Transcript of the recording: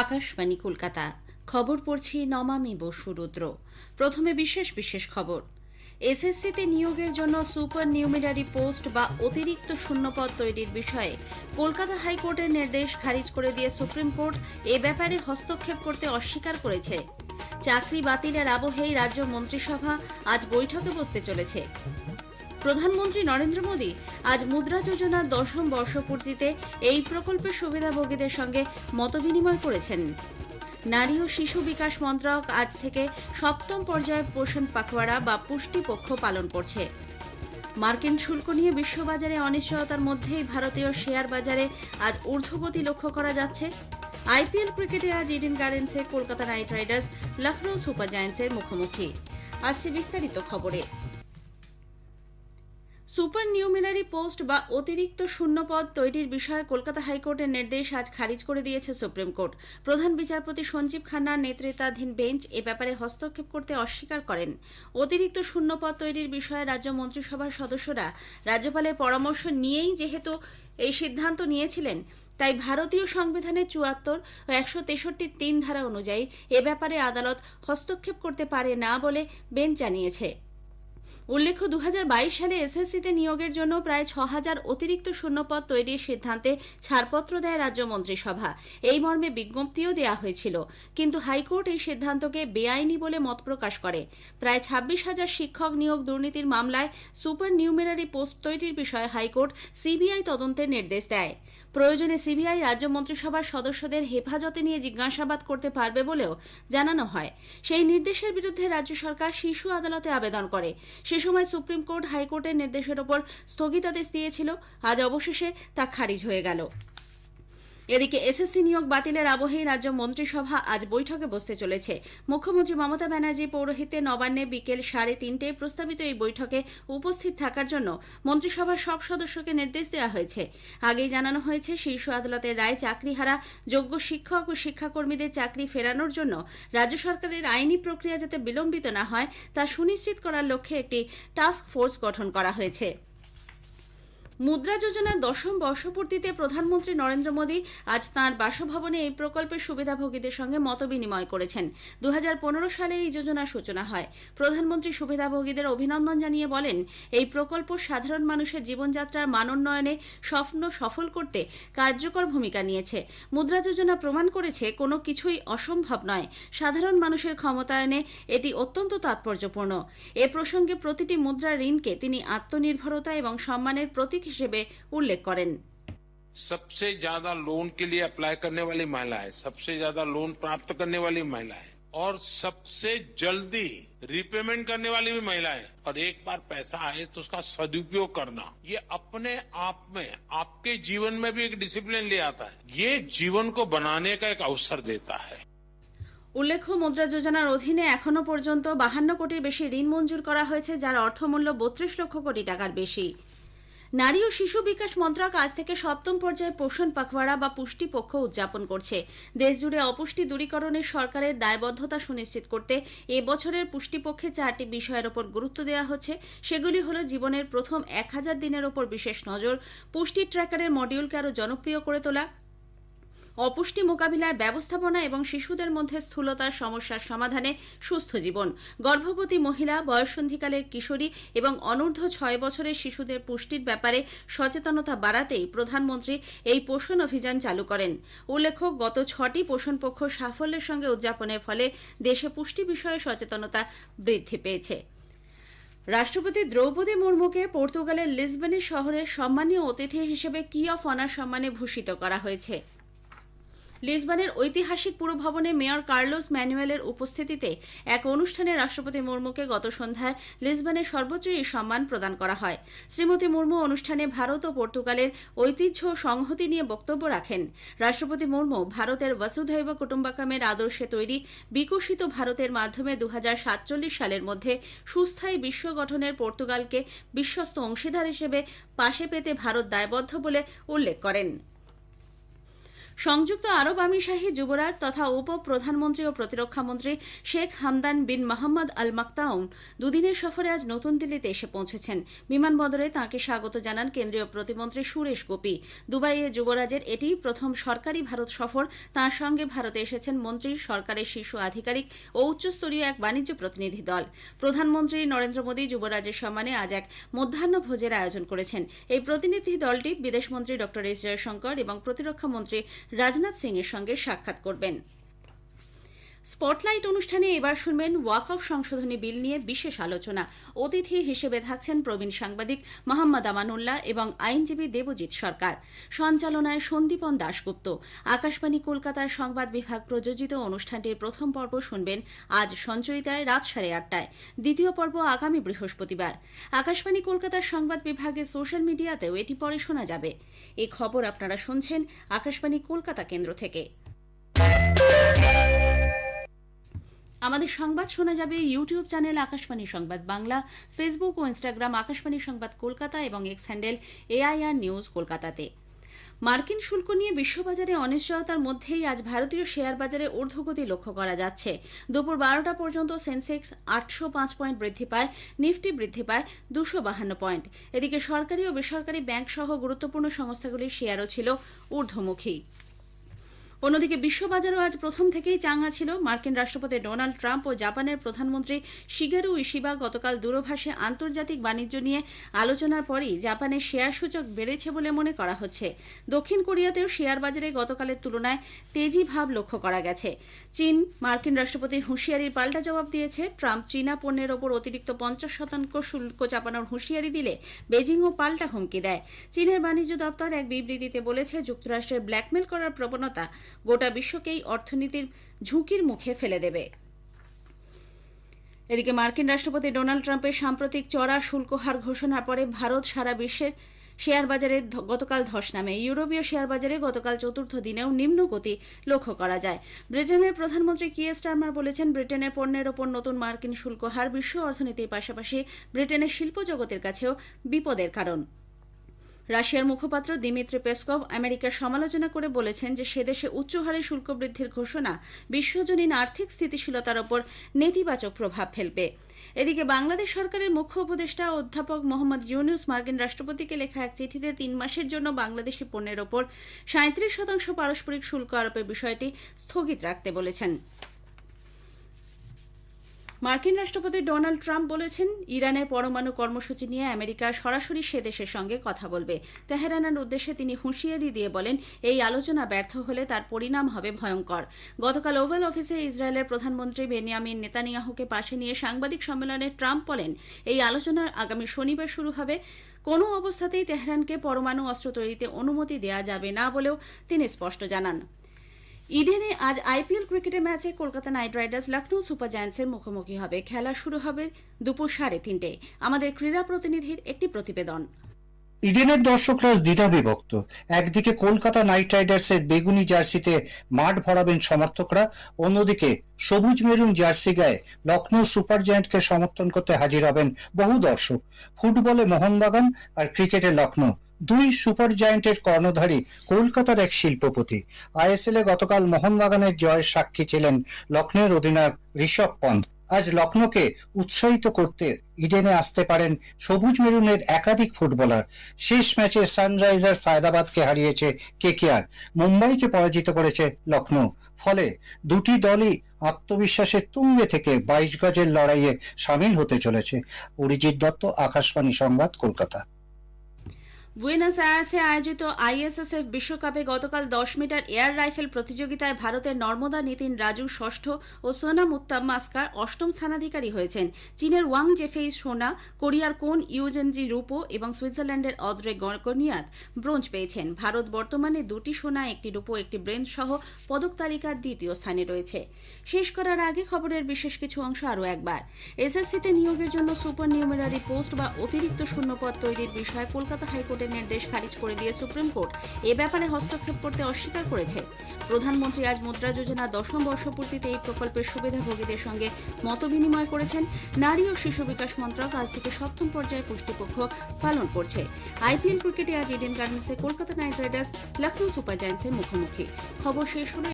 আকাশবাণী কলকাতা। খবর পড়ছি নমামি বসু রুদ্র। প্রথমে বিশেষ বিশেষ খবর। এসএসসিতে নিয়োগের জন্য সুপার নিউমিনারি পোস্ট বা অতিরিক্ত শূন্যপদ তৈরির বিষয়ে কলকাতা হাইকোর্টের নির্দেশ খারিজ করে দিয়ে সুপ্রিম কোর্ট এ ব্যাপারে হস্তক্ষেপ করতে অস্বীকার করেছে। চাকরি বাতিলের আবহেই রাজ্য মন্ত্রিসভা আজ বৈঠকে বসতে চলেছে। প্রধানমন্ত্রী নরেন্দ্র মোদী আজ মুদ্রা যোজনার দশম বর্ষপূর্তিতে এই প্রকল্পের সুবিধাভোগীদের সঙ্গে মতবিনিময় করেছেন। নারী ও শিশু বিকাশ মন্ত্রক আজ থেকে সপ্তম পর্যায়ে পোষণ পাখওয়াড়া বা পুষ্টি পক্ষ পালন করছে। মার্কিন শুল্ক নিয়ে বিশ্ববাজারে অনিশ্চয়তার মধ্যেই ভারতীয় শেয়ার বাজারে আজ ঊর্ধ্বগতি লক্ষ্য করা যাচ্ছে। আইপিএল ক্রিকেটে আজ Eden গার্ডেন্সে Kolkata Knight Riders Lucknow Super জায়ান্টসের মুখোমুখি। আসছে বিস্তারিত খবরে। সুপার নিউমিনারি পোস্ট বা অতিরিক্ত শূন্যপদ তৈরির বিষয়ে কলকাতা হাইকোর্টের নির্দেশ আজ খারিজ করে দিয়েছে সুপ্রিম কোর্ট। প্রধান বিচারপতি সঞ্জীব খান্নার নেতৃত্বাধীন বেঞ্চ এ ব্যাপারে হস্তক্ষেপ করতে অস্বীকার করেন। অতিরিক্ত শূন্যপদ তৈরির বিষয়ে রাজ্য মন্ত্রিসভার সদস্যরা রাজ্যপালের পরামর্শ নিয়েই যেহেতু এই সিদ্ধান্ত নিয়েছিলেন, তাই ভারতীয় সংবিধানের চুয়াত্তর ও একশো তেষট্টি তিন ধারা অনুযায়ী এ ব্যাপারে আদালত হস্তক্ষেপ করতে পারে না বলে বেঞ্চ জানিয়েছে। উল্লেখ্য দু হাজার বাইশ সালে এসএসসিতে নিয়োগের জন্য প্রায় ছ হাজার অতিরিক্ত শূন্যপদ তৈরির সিদ্ধান্তে ছাড়পত্র দেয় রাজ্য মন্ত্রিসভা। এই মর্মে বিজ্ঞপ্তিও দেওয়া হয়েছিল। কিন্তু হাইকোর্ট এই সিদ্ধান্তকে বেআইনি বলে মত প্রকাশ করে। প্রায় ছাব্বিশ হাজার শিক্ষক নিয়োগ দুর্নীতির মামলায় সুপার নিউমেরারি পোস্ট তৈরির বিষয়ে হাইকোর্ট সিবিআই তদন্তের নির্দেশ দেয়। প্রয়োজনে সিবিআই রাজ্য মন্ত্রিসভার সদস্যদের হেফাজতে নিয়ে জিজ্ঞাসাবাদ করতে পারবে বলেও জানানো হয়। সেই নির্দেশের বিরুদ্ধে রাজ্য সরকার শীর্ষ আদালতে আবেদন করে। সে সময় সুপ্রিম কোর্ট হাইকোর্টের নির্দেশের ওপর স্থগিতাদেশ দিয়েছিল। আজ অবশেষে তা খারিজ হয়ে গেল। এদিকে এসএসসি নিয়োগ বাতিলের আবহেই রাজ্য মন্ত্রিসভা আজ বৈঠকে বসতে চলেছে। মুখ্যমন্ত্রী মমতা ব্যানার্জি পৌরোহিত্যে নবান্নে বিকেল সাড়ে তিনটে প্রস্তাবিত এই বৈঠকে উপস্থিত থাকার জন্য মন্ত্রিসভার সব সদস্যকে নির্দেশ দেওয়া হয়েছে। আগেই জানানো হয়েছে, শীর্ষ আদালতের রায় চাকরিহারা, যোগ্য শিক্ষক ও শিক্ষাকর্মীদের চাকরি ফেরানোর জন্য রাজ্য সরকারের আইনি প্রক্রিয়া যাতে বিলম্বিত না হয়, তা সুনিশ্চিত করার লক্ষ্যে একটি টাস্ক ফোর্স গঠন করা হয়েছে। মুদ্রা যোজনার দশম বর্ষপূর্তিতে প্রধানমন্ত্রী নরেন্দ্র মোদী আজ তাঁর বাসভবনে এই প্রকল্পের সুবিধাভোগীদের সঙ্গে মতবিনিময় করেছেন। দু সালে এই যোজনার সূচনা হয়। প্রধানমন্ত্রী সুবিধাভোগীদের অভিনন্দন জানিয়ে বলেন, এই প্রকল্প সাধারণ মানুষের জীবনযাত্রার মানোন্নয়নে স্বপ্ন সফল করতে কার্যকর ভূমিকা নিয়েছে। মুদ্রা যোজনা প্রমাণ করেছে কোনো কিছুই অসম্ভব নয়। সাধারণ মানুষের ক্ষমতায়নে এটি অত্যন্ত তাৎপর্যপূর্ণ। এ প্রসঙ্গে প্রতিটি মুদ্রা ঋণকে তিনি আত্মনির্ভরতা এবং সম্মানের প্রতীক হিসেবে উল্লেখ করেন सबसे ज्यादा लोन के लिए अप्लाई करने वाली महिलाएं सबसे ज्यादा लोन प्राप्त करने वाली महिलाएं और सबसे जल्दी रिपेमेंट करने वाली भी महिलाएं और एक बार पैसा आए तो उसका सदुपयोग करना ये अपने आप में आपके जीवन में भी एक डिसिप्लिन ले आता है ये जीवन को बनाने का एक अवसर देता है উল্লেখ্য মুদ্রা যোজনার অধীনে এখনো পর্যন্ত বাহান্ন কোটির বেশি ঋণ মঞ্জুর করা হয়েছে যার অর্থমূল্য বত্রিশ লক্ষ কোটি টাকার বেশি নারী ও শিশু বিকাশ মন্ত্রক আজ থেকে সপ্তম পর্যায়ে পোষণ পাখওয়াড়া বা পুষ্টি পক্ষ উদযাপন করছে। দেশজুড়ে অপুষ্টি দূরীকরণে সরকারের দায়বদ্ধতা সুনিশ্চিত করতে এবছরের বছরের পুষ্টিপক্ষে চারটি বিষয়ের ওপর গুরুত্ব দেওয়া হচ্ছে। সেগুলি হল জীবনের প্রথম এক হাজার দিনের ওপর বিশেষ নজর পুষ্টি ট্র্যাকারের মডিউলকে আরও জনপ্রিয় করে তোলা অপুষ্টি মোকাবিলায় ব্যবস্থাপনা এবং শিশুদের মধ্যে স্থূলতার সমস্যার সমাধানে সুস্থ জীবন। গর্ভবতী মহিলা, বয়সন্ধিকালের কিশোরী এবং অনূর্ধ্ব ছয় বছরের শিশুদের পুষ্টির ব্যাপারে সচেতনতা বাড়াতেই প্রধানমন্ত্রী এই পোষণ অভিযান চালু করেন। উল্লেখ্য, গত ছটি পোষণ পক্ষ সাফল্যের সঙ্গে উদযাপনের ফলে দেশে পুষ্টি বিষয়ে সচেতনতা বৃদ্ধি পেয়েছে। রাষ্ট্রপতি দ্রৌপদী মুর্মুকে পর্তুগালের লিসবনি শহরের সম্মানীয় অতিথি হিসেবে কি অফ অনার সম্মানে ভূষিত করা হয়েছে? লিসবনের ঐতিহাসিক পুরভবনে মেয়র কার্লোস ম্যানুয়েলের উপস্থিতিতে এক অনুষ্ঠানে রাষ্ট্রপতি মুর্মুকে গত সন্ধ্যায় লিসবনের সর্বোচ্চ এই সম্মান প্রদান করা হয়। শ্রীমতী মুর্মু অনুষ্ঠানে ভারত ও পর্তুগালের ঐতিহ্য সংহতি নিয়ে বক্তব্য রাখেন। রাষ্ট্রপতি মুর্মু ভারতের বসুধৈব কুটুম্বাকামের আদর্শে তৈরি বিকশিত ভারতের মাধ্যমে দু হাজার সাতচল্লিশ সালের মধ্যে সুস্থায়ী বিশ্ব গঠনের পর্তুগালকে বিশ্বস্ত অংশীদার হিসেবে পাশে পেতে ভারত দায়বদ্ধ বলে উল্লেখ করেন। সংযুক্ত আরব আমিরশাহী যুবরাজ তথা উপ প্রধানমন্ত্রী ও প্রতিরক্ষা মন্ত্রী শেখ হামদান বিন মোহাম্মদ আল মাকতাউম দুদিনের সফরে আজ নতুন দিল্লিতে এসে পৌঁছেছেন। বিমানবন্দরে তাঁকে স্বাগত জানান কেন্দ্রীয় প্রতিমন্ত্রী সুরেশ গোপী। দুবাইয়ে যুবরাজের এটিই প্রথম সরকারি ভারত সফর। তাঁর সঙ্গে ভারতে এসেছেন মন্ত্রী, সরকারের শীর্ষ আধিকারিক ও উচ্চস্তরীয় এক বাণিজ্য প্রতিনিধি দল। প্রধানমন্ত্রী নরেন্দ্র মোদী যুবরাজের সম্মানে আজ এক মধ্যাহ্ন ভোজের আয়োজন করেছেন। এই প্রতিনিধি দলটি বিদেশমন্ত্রী ড এস জয়শঙ্কর এবং প্রতিরক্ষা মন্ত্রী রাজনাথ সিং এর সঙ্গে সাক্ষাৎ করবেন। স্পটলাইট অনুষ্ঠানে এবার শুনবেন ওয়াক অফ সংশোধনী বিল নিয়ে বিশেষ আলোচনা। অতিথি হিসেবে থাকছেন প্রবীণ সাংবাদিক মোহাম্মদ আমানুল্লাহ এবং আইনজীবী দেবজিৎ সরকার। সঞ্চালনায় সন্দীপন দাশগুপ্ত। আকাশবাণী কলকাতার সংবাদ বিভাগ প্রযোজিত অনুষ্ঠানটির প্রথম পর্ব শুনবেন আজ সঞ্চয়িতায় রাত সাড়ে আটটায়। দ্বিতীয় পর্ব আগামী বৃহস্পতিবার। আকাশবাণী কলকাতার সংবাদ বিভাগের সোশ্যাল মিডিয়াতেও এটি পরে শোনা যাবে। এই খবর আপনারা শুনছেন আকাশবাণী কলকাতা কেন্দ্র থেকে। আমাদের সংবাদ শোনা যাবে ইউটিউব চ্যানেল আকাশবাণী সংবাদ বাংলা, ফেসবুক ও ইনস্টাগ্রাম আকাশবাণী সংবাদ কলকাতা এবং এক্স হ্যান্ডেল এআইআর নিউজ কলকাতাতে। মার্কিন শুল্ক নিয়ে বিশ্ববাজারে অনিশ্চয়তার মধ্যেই আজ ভারতীয় শেয়ার বাজারে ঊর্ধ্বগতি লক্ষ্য করা যাচ্ছে। দুপুর বারোটা পর্যন্ত সেন্সেক্স আটশো পাঁচ পয়েন্ট বৃদ্ধি পায়, নিফটি বৃদ্ধি পায় দুশো বাহান্ন পয়েন্ট। এদিকে সরকারি ও বেসরকারি ব্যাংক সহ গুরুত্বপূর্ণ সংস্থাগুলির শেয়ারও ছিল ঊর্ধ্বমুখী। অন্যদিকে বিশ্ববাজারও আজ প্রথম থেকেই চাঙা ছিল। মার্কিন রাষ্ট্রপতি ডোনাল্ড ট্রাম্প ও জাপানের প্রধানমন্ত্রী শিগেরু ইশিবা গতকাল দূরভাষে আন্তর্জাতিক বাণিজ্য নিয়ে আলোচনার পরই জাপানের শেয়ার সূচক বেড়েছে বলে মনে করা হচ্ছে। দক্ষিণ কোরিয়াতেও শেয়ার বাজারে গতকালের তুলনায় তেজি ভাব লক্ষ্য করা গেছে। চীন, মার্কিন রাষ্ট্রপতির হুঁশিয়ারির পাল্টা জবাব দিয়েছে। ট্রাম্প চীনা পণ্যের ওপর অতিরিক্ত পঞ্চাশ শতাংশ শুল্ক চাপানোর হুঁশিয়ারি দিলে বেজিংও পাল্টা হুমকি দেয়। চীনের বাণিজ্য দপ্তর এক বিবৃতিতে বলেছে, যুক্তরাষ্ট্রের ব্ল্যাকমেল করার প্রবণতা গোটা বিশ্বকেই অর্থনীতির ঝুঁকির মুখে ফেলে দেবে। এদিকে মার্কিন রাষ্ট্রপতি ডোনাল্ড ট্রাম্পের সাম্প্রতিক চড়া শুল্ক হার ঘোষণার পরে ভারত সারা বিশ্বের শেয়ার বাজারে গতকাল ধস নামে। ইউরোপীয় শেয়ার বাজারে গতকাল চতুর্থ দিনেও নিম্ন গতি লক্ষ্য করা যায়। ব্রিটেনের প্রধানমন্ত্রী কিয়ে স্টারমার বলেছেন, ব্রিটেনের পণ্যের ওপর নতুন মার্কিন শুল্ক হার বিশ্ব অর্থনীতির পাশাপাশি ব্রিটেনের শিল্প জগতের কাছেও বিপদের কারণ। রাশিয়ার মুখপাত্র দিমিত্রি পেসকভ আমেরিকার সমালোচনা করে বলেছেন যে সেদেশে উচ্চ হারে শুল্ক বৃদ্ধির ঘোষণা বিশ্বজনীন আর্থিক স্থিতিশীলতার ওপর নেতিবাচক প্রভাব ফেলবে। এদিকে বাংলাদেশ সরকারের মুখ্য উপদেষ্টা অধ্যাপক মোহাম্মদ ইউনুস মার্কিন রাষ্ট্রপতিকে লেখা এক চিঠিতে তিন মাসের জন্য বাংলাদেশি পণ্যের ওপর সাঁত্রিশ শতাংশ পারস্পরিক শুল্ক আরোপের বিষয়টি স্থগিত রাখতে বলেছেন। মার্কিন রাষ্ট্রপতি ডোনাল্ড ট্রাম্প বলেছেন ইরানের পরমাণু কর্মসূচি নিয়ে আমেরিকা সরাসরি সে দেশের সঙ্গে কথা বলবে। তেহরানের উদ্দেশ্যে তিনি হুঁশিয়ারি দিয়ে বলেন, এই আলোচনা ব্যর্থ হলে তার পরিণাম হবে ভয়ঙ্কর। গতকাল ওভাল অফিসে ইসরায়েলের প্রধানমন্ত্রী বেনিয়ামিন নেতানিয়াহুকে পাশে নিয়ে সাংবাদিক সম্মেলনে ট্রাম্প বলেন, এই আলোচনা আগামী শনিবার শুরু হবে। কোনো অবস্থাতেই তেহরানকে পরমাণু অস্ত্র তৈরিতে অনুমতি দেওয়া যাবে না বলেও তিনি স্পষ্ট জানান। ইডেনে আজ আইপিএল ক্রিকেটের ম্যাচে Kolkata Knight Riders Lucknow Super জায়ান্টসের মুখোমুখি হবে। খেলা শুরু হবে দুপুর সাড়ে তিনটে। আমাদের ক্রীড়া প্রতিনিধির একটি প্রতিবেদন। ইডেনের দর্শকরা দ্বিধা বিভক্ত একদিকে কলকাতা নাইট রাইডার্সের বেগুনি জার্সিতে মাঠ ভরাবেন সমর্থকরা, অন্যদিকে সবুজ মেরুন জার্সি গায়ে লখনৌ সুপার জায়ান্টকে সমর্থন করতে হাজির হবেন বহু দর্শক। ফুটবলে মোহনবাগান আর ক্রিকেটে লখনৌ দুই সুপার জায়ান্টের কর্ণধারী কলকাতার এক শিল্পপতি। আইএসএল এ গতকাল মোহনবাগানের জয়ের সাক্ষী ছিলেন লখনৌর অধিনায়ক ঋষভ পন্থ। আজ লখনৌকে উৎসাহিত করতে ইডেনে আসতে পারেন সবুজ মেরুনের একাধিক ফুটবলার। শেষ ম্যাচে সানরাইজার্স হায়দ্রাবাদকে হারিয়েছে কেকেআর। মুম্বাইকে পরাজিত করেছে লখনৌ ফলে দুটি দলই আত্মবিশ্বাসের তুঙ্গে থেকে বাইশ গজের লড়াইয়ে সামিল হতে চলেছে। অরিজিৎ দত্ত, আকাশবাণী সংবাদ, কলকাতা। বুয়েনাস আয়াসে আয়োজিত আইএসএসএফ বিশ্বকাপে গতকাল দশ মিটার এয়ার রাইফেল প্রতিযোগিতায় ভারতের নর্মদা নীতিন রাজু ষষ্ঠ ও সোনাম উত্তম মাস্কার অষ্টম স্থানাধিকারী হয়েছেন। চীনের ওয়াং জেফেই সোনা, কোরিয়ার কোন ইউজেনজি রূপো এবং সুইজারল্যান্ডের অদ্রে গর্গনিয়াত ব্রোঞ্জ পেয়েছেন। ভারত বর্তমানে দুটি সোনা, একটি রূপো, একটি ব্রেঞ্জ সহ পদক তালিকার দ্বিতীয় স্থানে রয়েছে। শেষ করার আগে খবরের বিশেষ কিছু অংশ আরও একবার। এসএসসিতে নিয়োগের জন্য সুপার নিউমেরারি পোস্ট বা অতিরিক্ত শূন্যপদ তৈরির বিষয়ে কলকাতা হাইকোর্টের হাইকোর্টের নির্দেশ খারিজ করে দিয়ে সুপ্রিম কোর্ট এ ব্যাপারে হস্তক্ষেপ করতে অস্বীকার করেছে। প্রধানমন্ত্রী আজ মুদ্রা যোজনা দশম বর্ষপূর্তিতে এই প্রকল্পের সুবিধাভোগীদের সঙ্গে মত বিনিময় করেছেন। নারী ও শিশু বিকাশ মন্ত্রক আজ থেকে সপ্তম পর্যায়ে পুষ্টিপক্ষ পালন করছে। আইপিএল ক্রিকেটে আজ Eden গার্ডেন্সে Kolkata Knight Riders Lucknow Super জায়ান্টসের মুখোমুখি। খবর শেষ হলো